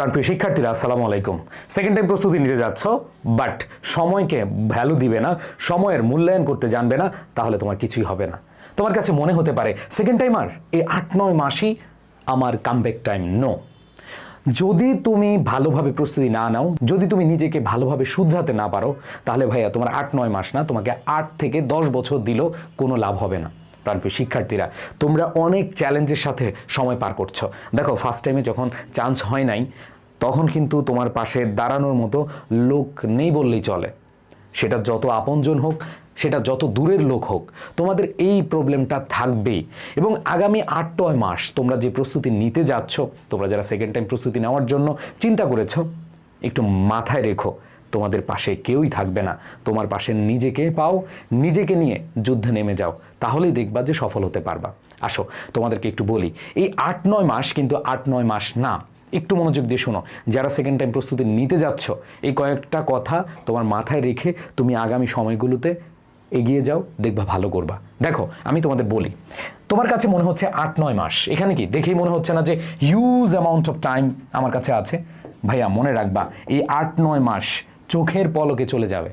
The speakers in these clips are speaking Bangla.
প্রাণপ্রিয় শিক্ষার্থীরা, আসসালামু আলাইকুম। সেকেন্ড টাইম প্রস্তুতি নিতে যাচ্ছ বাট সময়কে ভ্যালু দিবে না, সময়ের মূল্যায়ন করতে জানবে না, তাহলে তোমার কিছুই হবে না। তোমার কাছে মনে হতে পারে সেকেন্ড টাইমার এই আট, নয় মাসই আমার কামব্যাক টাইম নো যদি তুমি ভালোভাবে প্রস্তুতি না নাও, যদি তুমি নিজেকে ভালোভাবে শুধরাতে না পারো, তাহলে ভাইয়া তোমার আট, নয় মাস না, তোমাকে আট থেকে দশ বছর দিলেও কোনো লাভ হবে না। প্রাণপ্রিয় শিক্ষার্থীরা, তোমরা অনেক চ্যালেঞ্জের সাথে সময় পার করছ। দেখো ফার্স্ট টাইমে যখন চান্স হয় নাই তখন কিন্তু তোমার পাশে দাঁড়ানোর মতো লোক নেই বললেই চলে। সেটা যত আপনজন হোক, সেটা যত দূরের লোক হোক, তোমাদের এই প্রবলেমটা থাকবেই। এবং আগামী আট, নয় মাস তোমরা যে প্রস্তুতি নিতে যাচ্ছ, তোমরা যারা সেকেন্ড টাইম প্রস্তুতি নেওয়ার জন্য চিন্তা করেছ, একটু মাথায় রেখো, তোমাদের পাশে কেউই থাকবে না। তোমার পাশে নিজেকে পাও, নিজেকে নিয়ে যুদ্ধে নেমে যাও, তাহলেই দেখবা যে সফল হতে পারবা। আসো, তোমাদেরকে একটু বলি, এই আট, নয় মাস কিন্তু আট, নয় মাস না একটু মনোযোগ দিয়ে শোনো। যারা সেকেন্ড টাইম প্রস্তুতি নিতে যাচ্ছ, এই কয়েকটা কথা তোমার মাথায় রেখে তুমি আগামী সময়গুলোতে এগিয়ে যাও, দেখবা ভালো করবা। দেখো, আমি তোমাদের বলি, তোমার কাছে মনে হচ্ছে আট, নয় মাস। এখানে কি? দেখেই মনে হচ্ছে না যে হিউজ অ্যামাউন্ট অফ টাইম আমার কাছে আছে। ভাইয়া, মনে রাখবা, এই আট, নয় মাস চোখের পলকে চলে যাবে।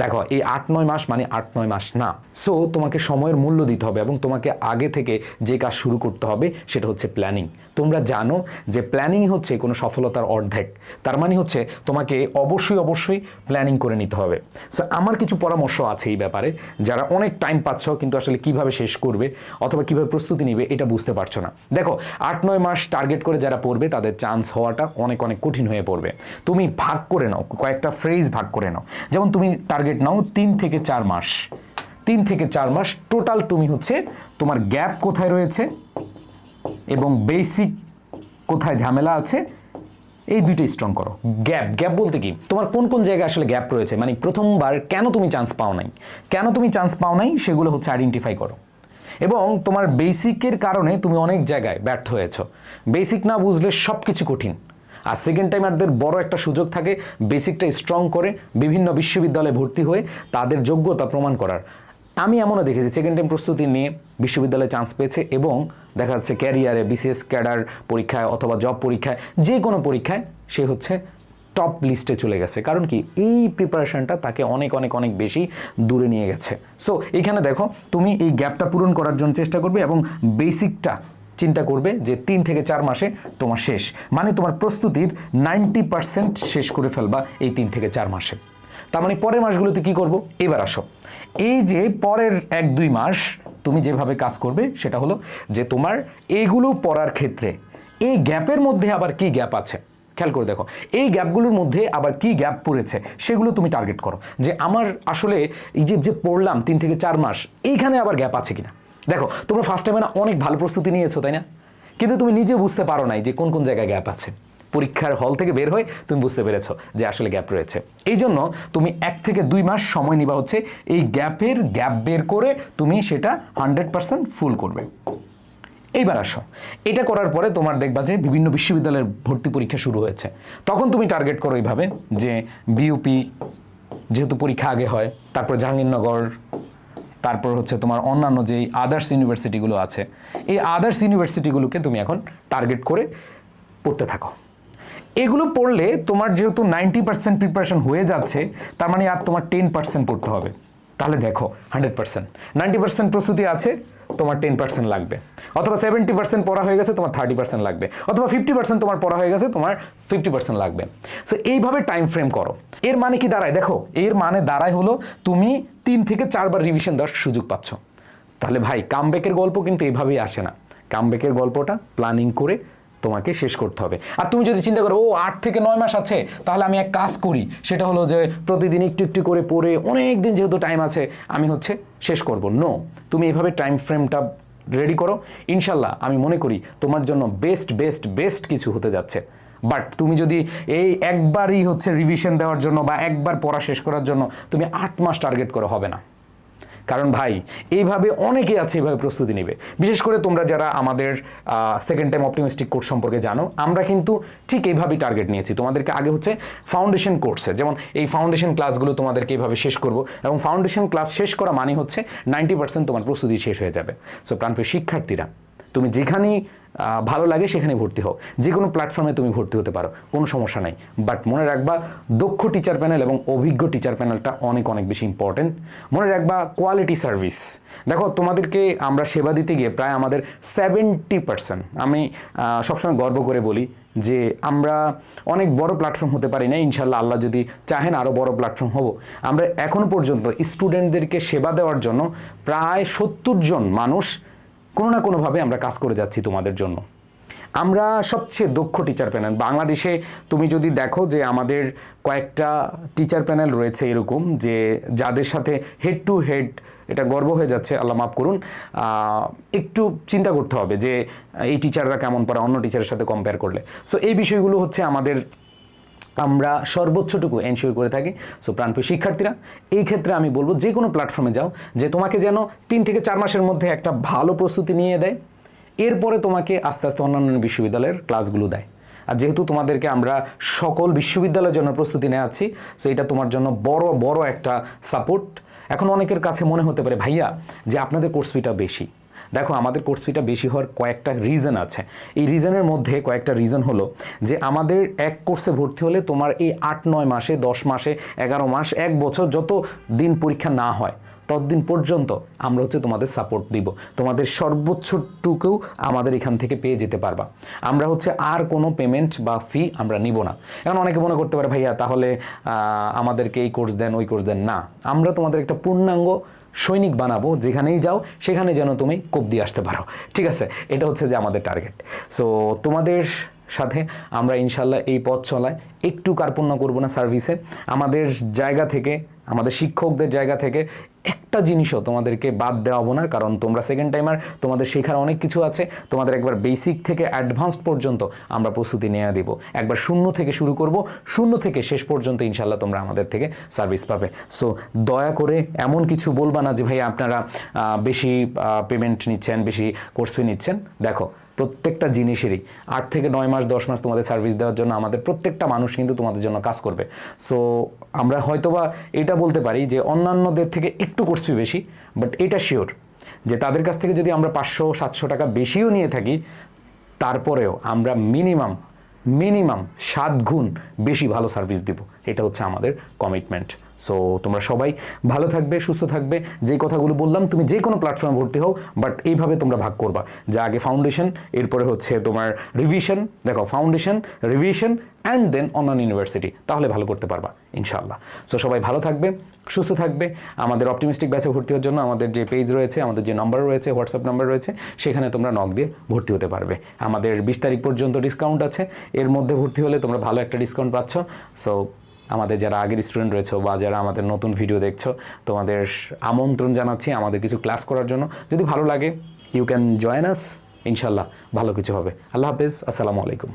দেখো, এই আট, নয় মাস মানে আট, নয় মাস না। সো তোমাকে সময়ের মূল্য দিতে হবে এবং তোমাকে আগে থেকে যে কাজ শুরু করতে হবে, সেটা হচ্ছে প্ল্যানিং তোমরা জানো যে প্ল্যানিং হচ্ছে কোনো সফলতার অর্ধেক। তার মানে হচ্ছে তোমাকে অবশ্যই অবশ্যই প্ল্যানিং করে নিতে হবে। সো আমার কিছু পরামর্শ আছে এই ব্যাপারে। যারা অনেক টাইম পাচ্ছ কিন্তু আসলে কীভাবে শেষ করবে অথবা কীভাবে প্রস্তুতি নিবে এটা বুঝতে পারছ না। দেখো, আট, নয় মাস টার্গেট করে যারা পড়বে তাদের চান্স হওয়াটা অনেক অনেক কঠিন হয়ে পড়বে। তুমি ভাগ করে নাও, কয়েকটা ফ্রেজ ভাগ করে নাও। যেমন তুমি টার্গেট নাও তিন থেকে চার মাস। তিন থেকে চার মাস টোটাল তুমি হচ্ছে তোমার গ্যাপ কোথায় রয়েছে? এবং বেসিক কোথায় ঝামেলা আছে, এই দুইটা স্ট্রং করো। গ্যাপ গ্যাপ বলতে কি? তোমার কোন কোন জায়গায় আসলে গ্যাপ রয়েছে? মানে প্রথমবার কেন তুমি চান্স পাও নাই? কেন তুমি চান্স পাও নাই? সেগুলো হচ্ছে আইডেন্টিফাই করো। এবং তোমার বেসিকের কারণে তুমি অনেক জায়গায় ব্যর্থ হয়েছো। বেসিক না বুঝলে সব কিছু কঠিন। আর সেকেন্ড টাইম টাইমারদের বড় একটা সুযোগ থাকে বেসিকটা স্ট্রং করে বিভিন্ন বিশ্ববিদ্যালয়ে ভর্তি হয়ে তাদের যোগ্যতা প্রমাণ করার। আমি এমনও দেখেছি সেকেন্ড টাইম প্রস্তুতি নিয়ে বিশ্ববিদ্যালয়ে চান্স পেয়েছে এবং দেখা যাচ্ছে ক্যারিয়ারে বিসিএস ক্যাডার পরীক্ষায় অথবা জব পরীক্ষায় যে কোনো পরীক্ষায় সে হচ্ছে টপ লিস্টে চলে গেছে। কারণ কি? এই প্রিপারেশনটা তাকে অনেক অনেক অনেক বেশি দূরে নিয়ে গেছে। সো এখানে দেখো, তুমি এই গ্যাপটা পূরণ করার জন্য চেষ্টা করবে এবং বেসিকটা চিন্তা করবে যে তিন থেকে চার মাসে তোমার শেষ। মানে তোমার প্রস্তুতির নাইনটি পার্সেন্ট শেষ করে ফেলবা এই তিন থেকে চার মাসে। তার মানে পরের মাসগুলোতে কি করব? এবার আসো। এই যে পরের এক দুই মাস তুমি যেভাবে কাজ করবে, সেটা হলো যে তোমার এইগুলো পড়ার ক্ষেত্রে এই গ্যাপের মধ্যে আবার কি গ্যাপ আছে? খেয়াল করে দেখো, এই গ্যাপগুলোর মধ্যে আবার কি গ্যাপ পড়েছে, সেগুলো তুমি টার্গেট করো। যে আমার আসলে এই যে যে পড়লাম তিন থেকে চার মাস, এইখানে আবার গ্যাপ আছে কিনা? দেখো, তোমরা ফার্স্ট টাইমে না অনেক ভালো প্রস্তুতি নিয়েছো, তাই না? কিন্তু তুমি নিজে বুঝতে পারো নাই যে কোন কোন জায়গায় গ্যাপ আছে। পরীক্ষার হল থেকে বের হয়ে তুমি বুঝতে পেরেছ যে আসলে গ্যাপ রয়েছে। এই জন্য তুমি এক থেকে দুই মাস সময় নিবা হচ্ছে এই গ্যাপের, গ্যাপ বের করে তুমি সেটা হান্ড্রেড পার্সেন্ট ফুল করবে। এইবার আসো। এটা করার পরে তোমার দেখবা যে বিভিন্ন বিশ্ববিদ্যালয়ের ভর্তি পরীক্ষা শুরু হয়েছে। তখন তুমি টার্গেট করো এইভাবে যে বিউপি যেহেতু পরীক্ষা আগে হয়, তারপর জাহাঙ্গীরনগর, তারপর হচ্ছে তোমার অন্যান্য যে আদার্স ইউনিভার্সিটিগুলো আছে, এই আদার্স ইউনিভার্সিটিগুলোকে তুমি এখন টার্গেট করে পড়তে থাকো। এগুলো পড়লে তোমার যেহেতু নাইনটি পার্সেন্ট প্রিপারেশন হয়ে যাচ্ছে, তার মানে আর তোমার টেন পার্সেন্ট পড়তে হবে। তাহলে দেখো, হান্ড্রেড পার্সেন্ট। নাইনটি পার্সেন্ট প্রস্তুতি আছে, তোমার টেন পার্সেন্ট লাগবে। অথবা সেভেন্টি পার্সেন্ট পড়া হয়ে গেছে, তোমার থার্টি পার্সেন্ট লাগবে। অথবা ফিফটি পার্সেন্ট তোমার পড়া হয়ে গেছে, তোমার ফিফটি পার্সেন্ট লাগবে। সো এইভাবে টাইম ফ্রেম করো। এর মানে কি দাঁড়ায়? দেখো, এর মানে দাঁড়ায় হলো তুমি তিন থেকে চারবার রিভিশন দেওয়ার সুযোগ পাচ্ছ। তাহলে ভাই কামব্যাকের গল্প কিন্তু এইভাবেই আসে না। কামব্যাকের গল্পটা প্ল্যানিং করে তোমাকে শেষ করতে হবে। আর তুমি যদি চিন্তা করো, ও, আট থেকে নয় মাস আছে, তাহলে আমি এক কাজ করি। সেটা হলো যে, প্রতিদিন একটু একটু করে পড়ে অনেক দিন যেহেতু টাইম আছে, আমি হচ্ছে শেষ করব। নো তুমি এভাবে টাইম ফ্রেমটা রেডি করো। ইনশাল্লাহ, আমি মনে করি তোমার জন্য বেস্ট বেস্ট বেস্ট কিছু হতে যাচ্ছে। বাট তুমি যদি এই একবারই হচ্ছে রিভিশন দেওয়ার জন্য বা একবার পড়া শেষ করার জন্য, তুমি আট মাস টার্গেট করে হবে না। কারণ ভাই, এইভাবে অনেকে আছে, এইভাবে প্রস্তুতি নেবে। বিশেষ করে তোমরা যারা আমাদের সেকেন্ড টাইম অপটিমিস্টিক কোর্স সম্পর্কে জানো, আমরা কিন্তু ঠিক এইভাবেই টার্গেট নিয়েছি। তোমাদেরকে আগে হচ্ছে ফাউন্ডেশন কোর্সে যেমন এই ফাউন্ডেশন ক্লাসগুলো তোমাদেরকে এইভাবে শেষ করব। এবং ফাউন্ডেশন ক্লাস শেষ করা মানে হচ্ছে নাইনটি পার্সেন্ট তোমার প্রস্তুতি শেষ হয়ে যাবে। সো প্রাণপ্রিয় শিক্ষার্থীরা তুমি যেখানেই ভালো লাগে সেখানে ভর্তি হও। যে কোনো প্ল্যাটফর্মে তুমি ভর্তি হতে পারো, কোনো সমস্যা নাই। বাট মনে রাখবা, দক্ষ টিচার প্যানেল এবং অভিজ্ঞ টিচার প্যানেলটা অনেক অনেক বেশি ইম্পর্টেন্ট মনে রাখবা কোয়ালিটি সার্ভিস দেখো, তোমাদেরকে আমরা সেবা দিতে গিয়ে প্রায় আমাদের সেভেন্টি পার্সেন্ট আমি সবসময় গর্ব করে বলি যে আমরা অনেক বড় প্ল্যাটফর্ম হতে পারি না ইনশাল্লাহ আল্লাহ যদি চাহেন আরও বড় প্ল্যাটফর্ম হব। আমরা এখনও পর্যন্ত স্টুডেন্টদেরকে সেবা দেওয়ার জন্য প্রায় সত্তর জন মানুষ কোনো না কোনোভাবে আমরা কাজ করে যাচ্ছি তোমাদের জন্য। আমরা সবচেয়ে দক্ষ টিচার প্যানেল বাংলাদেশে তুমি যদি দেখো যে আমাদের কয়েকটা টিচার প্যানেল রয়েছে এরকম, যে যাদের সাথে হেড টু হেড এটা গর্ব হয়ে যাচ্ছে, আল্লাহ মাফ করুন একটু চিন্তা করতে হবে যে এই টিচাররা কেমন পড়ে, অন্য টিচারের সাথে কম্পেয়ার করলে। সো এই বিষয়গুলো হচ্ছে আমাদের আমরা সর্বোচ্চটুকু এনশিওর করে থাকি। সো প্রাণপ্রিয় শিক্ষার্থীরা, এই ক্ষেত্রে আমি বলব যে কোনো প্ল্যাটফর্মে যাও, যে তোমাকে যেন তিন থেকে চার মাসের মধ্যে একটা ভালো প্রস্তুতি নিয়ে দেয়। এরপরে তোমাকে আস্তে আস্তে অন্যান্য বিশ্ববিদ্যালয়ের ক্লাসগুলো দেয়। আর যেহেতু তোমাদেরকে আমরা সকল বিশ্ববিদ্যালয়ের জন্য প্রস্তুতি নেওয়াচ্ছি সো এটা তোমার জন্য বড় বড় একটা সাপোর্ট এখন অনেকের কাছে মনে হতে পারে, ভাইয়া, যে আপনাদের কোর্স ফিটা বেশি। দেখো, আমাদের কোর্স ফিটা বেশি হওয়ার কয়েকটা রিজন আছে। এই রিজনের মধ্যে কয়েকটা রিজন হলো যে, আমাদের এক কোর্সে ভর্তি হলে তোমার এই আট, নয় মাসে, দশ মাসে, এগারো মাস, এক বছর যত দিন পরীক্ষা না হয়, ততদিন পর্যন্ত আমরা হচ্ছে তোমাদের সাপোর্ট দিব। তোমাদের সর্বোচ্চটুকু আমাদের এখান থেকে পেয়ে যেতে পারবা। আমরা হচ্ছে আর কোনো পেমেন্ট বা ফি আমরা নিব না। এখন অনেকে মনে করতে পারে, ভাইয়া, তাহলে আমাদেরকে এই কোর্স দেন, ওই কোর্স দেন। না, আমরা তোমাদের একটা পূর্ণাঙ্গ সৈনিক বানাবো, যেখানেই যাও, সেখানে যেন তুমি কোপ দিয়ে আসতে পারো। ঠিক আছে? এটা হচ্ছে যে আমাদের টার্গেট সো তোমাদের সাথে আমরা ইনশাল্লাহ এই পথ চলায় একটু কার্পণ্য করব না সার্ভিসে আমাদের জায়গা থেকে, আমাদের শিক্ষকদের জায়গা থেকে একটা জিনিসও তোমাদেরকে বাদ দেওয়াবো না, কারণ তোমরা সেকেন্ড টাইমার তোমাদের শেখার অনেক কিছু আছে। তোমাদের একবার বেসিক থেকে অ্যাডভান্সড পর্যন্ত আমরা প্রস্তুতি নেওয়া দিব। একবার শূন্য থেকে শুরু করব, শূন্য থেকে শেষ পর্যন্ত ইনশাল্লাহ তোমরা আমাদের থেকে সার্ভিস পাবে। সো দয়া করে এমন কিছু বলবা না যে, ভাই, আপনারা বেশি পেমেন্ট নিচ্ছেন, বেশি কোর্স ফি নিচ্ছেন। দেখো প্রত্যেকটা জিনিসেরই আট থেকে নয় মাস, দশ মাস তোমাদের সার্ভিস দেওয়ার জন্য আমাদের প্রত্যেকটা মানুষ কিন্তু তোমাদের জন্য কাজ করবে। সো আমরা হয়তোবা এটা বলতে পারি যে অন্যান্যদের থেকে একটু কোর্স ফি বেশি বাট এটা শিওর যে তাদের কাছ থেকে যদি আমরা পাঁচশো, সাতশো টাকা বেশিও নিয়ে থাকি, তারপরেও আমরা মিনিমাম মিনিমাম সাত গুণ বেশি ভালো সার্ভিস দিব। এটা হচ্ছে আমাদের কমিটমেন্ট সো তোমরা সবাই ভালো থাকবে, সুস্থ থাকবে। যে কথাগুলো বললাম, তুমি যে কোনো প্ল্যাটফর্মে ভর্তি হও বাট এইভাবে তোমরা ভাগ করবা। যা আগে ফাউন্ডেশন এরপরে হচ্ছে তোমার রিভিশন দেখো ফাউন্ডেশন রিভিশন অ্যান্ড দেন অন্যান্য ইউনিভার্সিটি তাহলে ভালো করতে পারবা ইনশাল্লাহ সো সবাই ভালো থাকবে, সুস্থ থাকবে। আমাদের অপটিমিস্টিক ব্যাচে ভর্তি হওয়ার জন্য আমাদের যে পেজ রয়েছে, আমাদের যে নাম্বার রয়েছে হোয়াটসঅ্যাপ নাম্বার রয়েছে, সেখানে তোমরা নক দিয়ে ভর্তি হতে পারবে। আমাদের বিশ তারিখ পর্যন্ত ডিসকাউন্ট আছে। এর মধ্যে ভর্তি হলে তোমরা ভালো একটা ডিসকাউন্ট পাচ্ছ। সো আমাদের যারা আগের স্টুডেন্ট রয়েছে বা যারা আমাদের নতুন ভিডিও দেখছ, তোমাদের আমন্ত্রণ জানাচ্ছি আমাদের কিছু ক্লাস করার জন্য। যদি ভালো লাগে ইউ ক্যান জয়েন আস ইনশাল্লাহ ভালো কিছু হবে। আল্লাহ হাফেজ, আসসালামু আলাইকুম।